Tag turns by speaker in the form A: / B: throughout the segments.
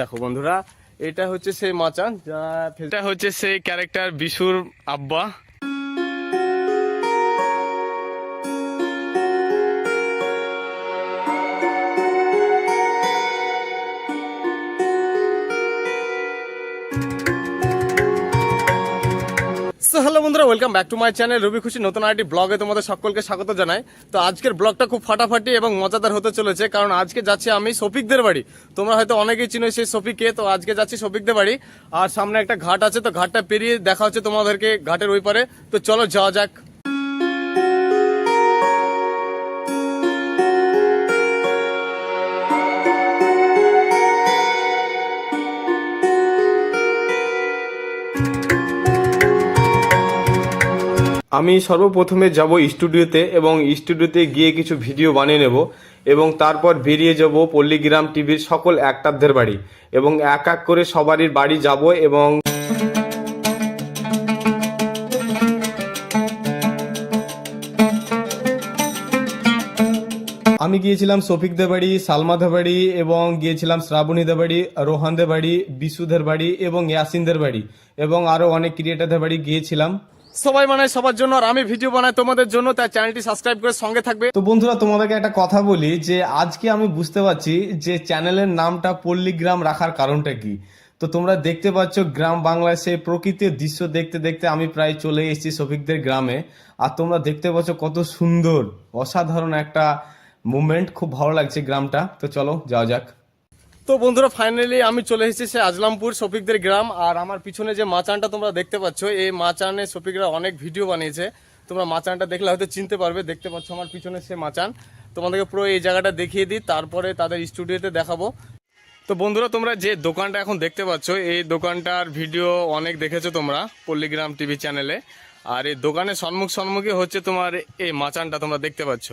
A: দেখো বন্ধুরা এটা হচ্ছে সেই মাচান যা এটা হচ্ছে সেই ক্যারেক্টার বিশুর আব্বা। বন্ধুরা welcome back to my channel Rabi Khushi নতুন আরেকটি ব্লগে তোমাদের সকলকে স্বাগত জানাই। তো আজকের ব্লগটা খুব ফাটাফাটি এবং মজাদার হতে চলেছে, কারণ আজকে যাচ্ছি আমি শফিকদের বাড়ি। তোমরা হয়তো অনেকেই চিনো সেই শফিককে, তো আজকে যাচ্ছি শফিকদের বাড়ি। আর সামনে একটা ঘাট আছে, তো ঘাটটা পেরিয়ে দেখা হচ্ছে তোমাদেরকে ঘাটের ওই পারে। তো চলো যাওয়া যাক। আমি সর্বপ্রথমে যাব স্টুডিওতে এবং স্টুডিওতে গিয়ে কিছু ভিডিও বানিয়ে নেব এবং তারপর বেরিয়ে যাব পল্লীগ্রাম টিভির সকল অ্যাক্টারদের বাড়ি এবং এক এক করে সবারই বাড়ি যাব এবং আমি গিয়েছিলাম শফিকদের বাড়ি, সালমাদের বাড়ি এবং গিয়েছিলাম শ্রাবণীদের বাড়ি, রোহানদের বাড়ি, বিশুদের বাড়ি এবং ইয়াসিনদের বাড়ি এবং আরও অনেক ক্রিয়েটারদের বাড়ি গিয়েছিলাম। সবাই বানায়, সবার জন্য। আর আমি ভিডিও বানাই তোমাদের জন্য, তাই চ্যানেলটি সাবস্ক্রাইব করে সঙ্গে থাকবে। তো বন্ধুরা, তোমাদেরকে একটা কথা বলি, যে আজকে আমি বুঝতে পারছি যে চ্যানেলের নামটা পল্লীগ্রাম রাখার কারণটা কি। তো তোমরা দেখতে পাচ্ছ, গ্রাম বাংলায় সেই প্রকৃতির দৃশ্য দেখতে দেখতে আমি প্রায় চলে এসেছি শফিকদের গ্রামে। আর তোমরা দেখতে পাচ্ছ কত সুন্দর, অসাধারণ একটা মুভমেন্ট খুব ভালো লাগছে গ্রামটা। তো চলো, যাওয়া যাক। তো বন্ধুরা ফাইনালি আমি চলে এসেছি সে আজলামপুর শফিকদের গ্রাম, আর আমার পিছনে যে মাচানটা তোমরা দেখতে পাচ্ছ, এই মাচানে শফিকরা অনেক ভিডিও বানিয়েছে। তোমরা মাচানটা দেখলে হয়তো চিনতে পারবে, দেখতে পাচ্ছ আমার পিছনে সে মাচান। তোমাদেরকে পুরো এই জায়গাটা দেখিয়ে দিই, তারপরে তাদের স্টুডিওতে দেখাবো। তো বন্ধুরা, তোমরা যে দোকানটা এখন দেখতে পাচ্ছ, এই দোকানটার ভিডিও অনেক দেখেছ তোমরা, পল্লীগ্রাম টিভি চ্যানেলে। আর এই দোকানের সম্মুখ সম্মুখে হচ্ছে তোমার এই মাচানটা তোমরা দেখতে পাচ্ছ।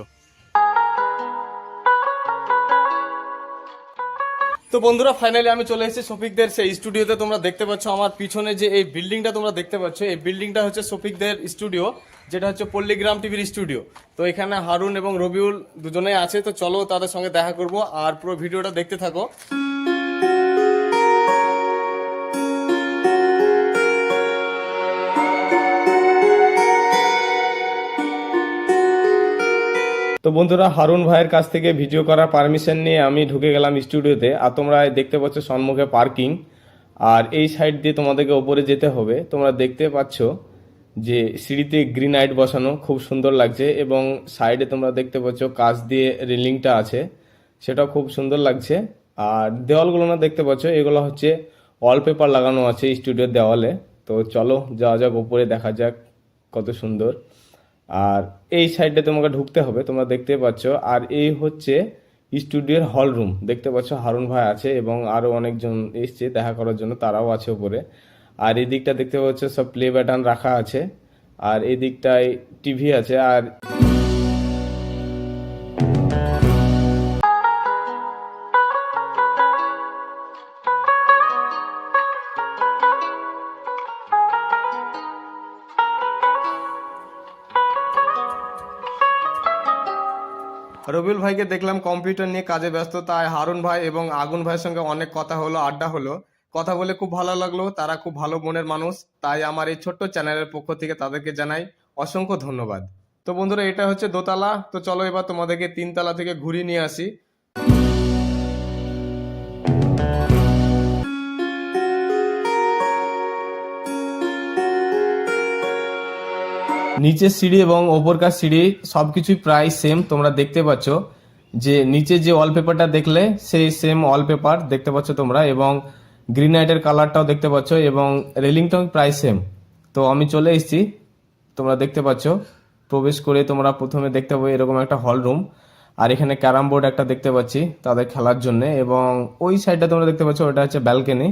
A: তো বন্ধুরা ফাইনালি আমি চলে এসেছি শফিকদের সেই স্টুডিওতে তোমরা দেখতে পাচ্ছ আমার পিছনে যে এই বিল্ডিংটা তোমরা দেখতে পাচ্ছ, এই বিল্ডিংটা হচ্ছে শফিকদের স্টুডিও যেটা হচ্ছে পল্লীগ্রাম টিভির স্টুডিও তো এখানে হারুন এবং রবিউল দুজনেই আছে, তো চলো তাদের সঙ্গে দেখা করব আর পুরো ভিডিওটা দেখতে থাকো। তো বন্ধুরা, হারুন ভাইয়ের কাছ থেকে ভিডিও করার পারমিশন নিয়ে আমি ঢুকে গেলাম স্টুডিওতে। আর তোমরা দেখতে পাচ্ছ সম্মুখে পার্কিং। আর এই সাইড দিয়ে তোমাদেরকে ওপরে যেতে হবে। তোমরা দেখতে পাচ্ছ যে সিঁড়িতে গ্রিন লাইট বসানো খুব সুন্দর লাগছে এবং সাইডে তোমরা দেখতে পাচ্ছ কাচ দিয়ে রেলিংটা আছে। সেটাও খুব সুন্দর লাগছে। আর দেওয়ালগুলো না দেখতে পাচ্ছ, এগুলো হচ্ছে ওয়ালপেপার লাগানো আছে স্টুডিওর দেওয়ালে। তো চলো, যাওয়া যাক, ওপরে দেখা যাক কত সুন্দর। আর এই সাইডে তোমাকে ঢুকতে হবে, তোমরা দেখতে পাচ্ছ। আর এই হচ্ছে স্টুডিওর হল রুম দেখতে পাচ্ছ হারুন ভাই আছে এবং আরও অনেকজন এসছে দেখা করার জন্য, তারাও আছে উপরে। আর এই দিকটা দেখতে পাচ্ছ সব প্লে ব্যাটন রাখা আছে, আর এই দিকটায় টিভি আছে, আর রবিউল ভাইকে দেখলাম কম্পিউটার নিয়ে কাজে ব্যস্ত, তাই হারুন ভাই এবং আগুন ভাইয়ের সঙ্গে অনেক কথা হলো, আড্ডা হলো। কথা বলে খুব ভালো লাগল, তারা খুব ভালো মনের মানুষ, তাই আমার এই ছোট্ট চ্যানেলের পক্ষ থেকে তাদেরকে জানাই অসংখ্য ধন্যবাদ। তো বন্ধুরা, এটা হচ্ছে দোতলা, তো চলো এবার তোমাদেরকে তিনতলা থেকে ঘুরিয়ে নিয়ে আসি। নিচের সিঁড়ি এবং ওপরকার সিঁড়ি সবকিছুই প্রায় সেম তোমরা দেখতে পাচ্ছ। যে নিচে যে ওয়ালপেপারটা দেখলে, সেই সেম ওয়ালপেপার দেখতে পাচ্ছ তোমরা এবং গ্রিন লাইটের কালারটাও দেখতে পাচ্ছ এবং রেলিংটাও প্রায় সেম তো আমি চলে এসেছি, তোমরা দেখতে পাচ্ছ। প্রবেশ করে তোমরা প্রথমে দেখতে পাবে এরকম একটা হল রুম আর এখানে ক্যারাম বোর্ড একটা দেখতে পাচ্ছি তাদের খেলার জন্য এবং ওই সাইডটা তোমরা দেখতে পাচ্ছ, ওটা হচ্ছে ব্যালকনি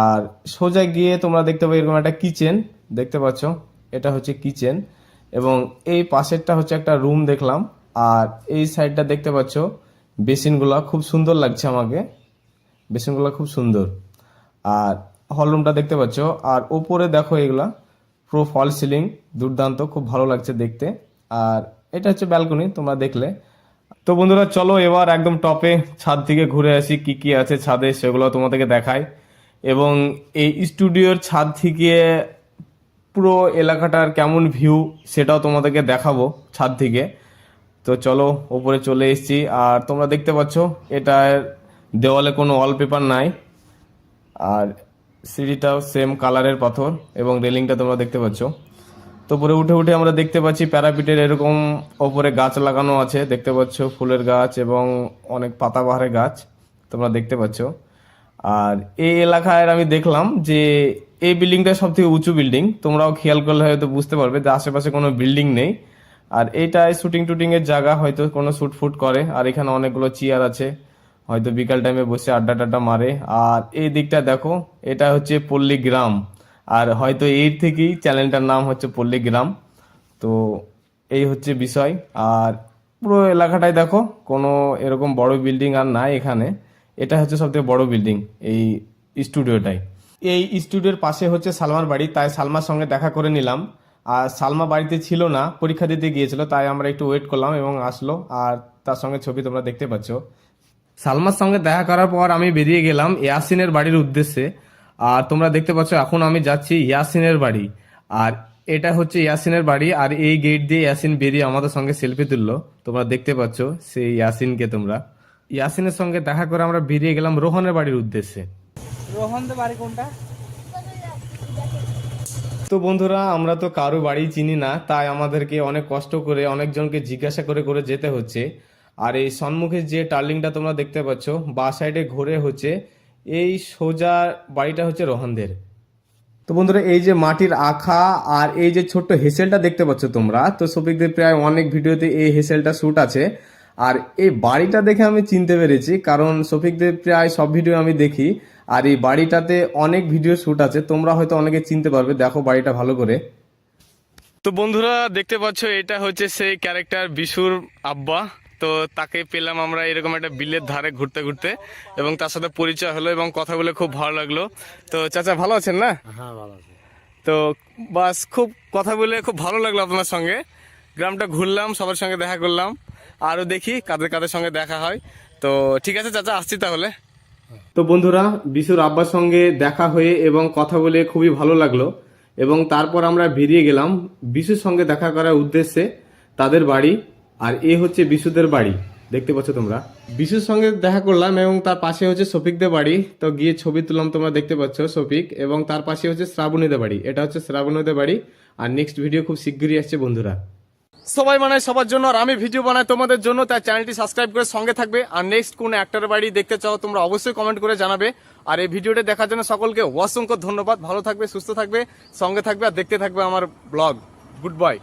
A: আর সোজা গিয়ে তোমরা দেখতে পাবে এরকম একটা কিচেন দেখতে পাচ্ছ। এটা হচ্ছে কিচেন এবং এই পাশেরটা হচ্ছে একটা রুম দেখলাম। আর এই সাইডটা দেখতে পাচ্ছ, বেসিনগুলো খুব সুন্দর লাগছে আমাকে। বেসিনগুলো খুব সুন্দর। আর হল রুমটা দেখতে পাচ্ছ, আর ওপরে দেখো এগুলা, পুরো ফল সিলিং, দুর্দান্ত, খুব ভালো লাগছে দেখতে। আর এটা হচ্ছে ব্যালকনি, তোমরা দেখলে। তো বন্ধুরা, চলো এবার একদম টপে ছাদ থেকে ঘুরে আসি, কি কি আছে ছাদে, সেগুলো তোমাদেরকে দেখাই। এবং এই স্টুডিওর ছাদ থেকে পুরো এলাকাটার কেমন ভিউ সেটাও তোমাদেরকে দেখাবো ছাদ থেকে। তো চলো, ওপরে চলে এসেছি। আর তোমরা দেখতে পাচ্ছ, এটার দেওয়ালে কোনো ওয়ালপেপার নাই। আর সিঁড়িটাও সেম কালারের পাথর এবং রেলিংটা তোমরা দেখতে পাচ্ছ। তো উপরে উঠে উঠে আমরা দেখতে পাচ্ছি প্যারাপিটের এরকম ওপরে গাছ লাগানো আছে। দেখতে পাচ্ছ, ফুলের গাছ এবং অনেক পাতাবাহারের গাছ তোমরা দেখতে পাচ্ছ। আর এই এলাকায় আমি দেখলাম যে এই বিল্ডিংটা সব থেকে উঁচু বিল্ডিং। তোমরাও খেয়াল করলে হয়তো বুঝতে পারবে যে আশেপাশে কোনো বিল্ডিং নেই। আর এইটায় শুটিং টুটিং এর জায়গা, হয়তো কোনো শুট ফুট করে। আর এখানে অনেকগুলো চেয়ার আছে, হয়তো বিকাল টাইমে বসে আড্ডা টাড্ডা মারে। আর এই দিকটা দেখো, এটা হচ্ছে পল্লী গ্রাম আর হয়তো এর থেকেই চ্যানেলটার নাম হচ্ছে পল্লী গ্রাম তো এই হচ্ছে বিষয়। আর পুরো এলাকাটায় দেখো, কোনো এরকম বড় বিল্ডিং আর নাই এখানে। এটা হচ্ছে সবথেকে বড় বিল্ডিং, এই স্টুডিওটাই। এই স্টুডিওর পাশে হচ্ছে সালমার বাড়ি, তাই সালমার সঙ্গে দেখা করে নিলাম। আর সালমা বাড়িতে ছিল না, পরীক্ষা দিতে গিয়েছিল, তাই আমরা একটু ওয়েট করলাম এবং আসলো। আর তার সঙ্গে ছবি তোমরা দেখতে পাচ্ছ। সালমার সঙ্গে দেখা করার পর আমি বেরিয়ে গেলাম ইয়াসিনের বাড়ির উদ্দেশ্যে। আর তোমরা দেখতে পাচ্ছ, এখন আমি যাচ্ছি ইয়াসিনের বাড়ি। আর এটা হচ্ছে ইয়াসিনের বাড়ি, আর এই গেট দিয়ে ইয়াসিন বেরিয়ে আমাদের সঙ্গে সেলফি তুললো। তোমরা দেখতে পাচ্ছ সেই ইয়াসিনকে তোমরা। ইয়াসিনের সঙ্গে দেখা করে আমরা বেরিয়ে গেলাম রোহনের বাড়ির উদ্দেশ্যে।
B: রোহনদের বাড়ি কোনটা?
A: তো বন্ধুরা, আমরা তো কারও বাড়ি চিনি না, তাই আমাদেরকে অনেক কষ্ট করে, অনেকজনকে জিজ্ঞাসা করে করে যেতে হচ্ছে। আর এই সম্মুখে যে টার্লিংটা তোমরা দেখতে পাচ্ছ, বা সাইডে ঘুরে হচ্ছে, এই সোজা বাড়িটা হচ্ছে রোহনদের। তো বন্ধুরা, এই যে মাটির আখা আর এই যে ছোট্ট হেসেলটা দেখতে পাচ্ছ তোমরা, তো সফিকদের প্রায় অনেক ভিডিওতে এই হেসেলটা শ্যুট আছে। আর এই বাড়িটা দেখে আমি চিনতে পেরেছি, কারণ সফিকদের প্রায় সব ভিডিও আমি দেখি। আর এই বাড়িটাতে অনেক ভিডিও শ্যুট আছে। তোমরা হয়তো অনেকে চিনতে পারবে দেখো বাড়িটা ভালো করে। তো বন্ধুরা দেখতে পাচ্ছ এটা হচ্ছে সেই ক্যারেক্টার বিশুর আব্বা। তো তাকে পেলাম আমরা এরকম একটা বিলের ধারে ঘুরতে ঘুরতে এবং তার সাথে পরিচয় হলো এবং কথা বলে খুব ভালো লাগল। তো চাচা ভালো আছেন না?
B: হ্যাঁ ভালো আছে।
A: তো বাস খুব কথা বলে খুব ভালো লাগল আপনার সঙ্গে। গ্রামটা ঘুরলাম সবার সঙ্গে দেখা করলাম। আরও দেখি কাদের কাদের সঙ্গে দেখা হয়। তো ঠিক আছে চাচা আসছি তাহলে। তো বন্ধুরা, বিশুর আব্বার সঙ্গে দেখা হয়ে এবং কথা বলে খুবই ভালো লাগল এবং তারপর আমরা বেরিয়ে গেলাম বিশুর সঙ্গে দেখা করার উদ্দেশ্যে তাদের বাড়ি আর এ হচ্ছে বিশুদের বাড়ি। দেখতে পাচ্ছ তোমরা। বিশুর সঙ্গে দেখা করলাম এবং তার পাশে হচ্ছে শফিকদের বাড়ি। তো গিয়ে ছবি তুললাম, তোমরা দেখতে পাচ্ছ শফিক এবং তার পাশে হচ্ছে শ্রাবণীদের বাড়ি। এটা হচ্ছে শ্রাবণীদের বাড়ি। আর নেক্সট ভিডিও খুব শীঘ্রই আসছে বন্ধুরা। সবাই বানায় সবার জন্য। আর আমি ভিডিও বানাই তোমাদের জন্য, তাই চ্যানেলটি সাবস্ক্রাইব করে সঙ্গে থাকবে। আর নেক্সট কোন অ্যাক্টর বাড়ি দেখতে চাও, তোমরা অবশ্যই কমেন্ট করে জানাবে। আর এই ভিডিওটা দেখার জন্য সকলকে অসংখ্য ধন্যবাদ। ভালো থাকবে, সুস্থ থাকবে, সঙ্গে থাকবে, আর দেখতে থাকবে আমার ব্লগ গুড বাই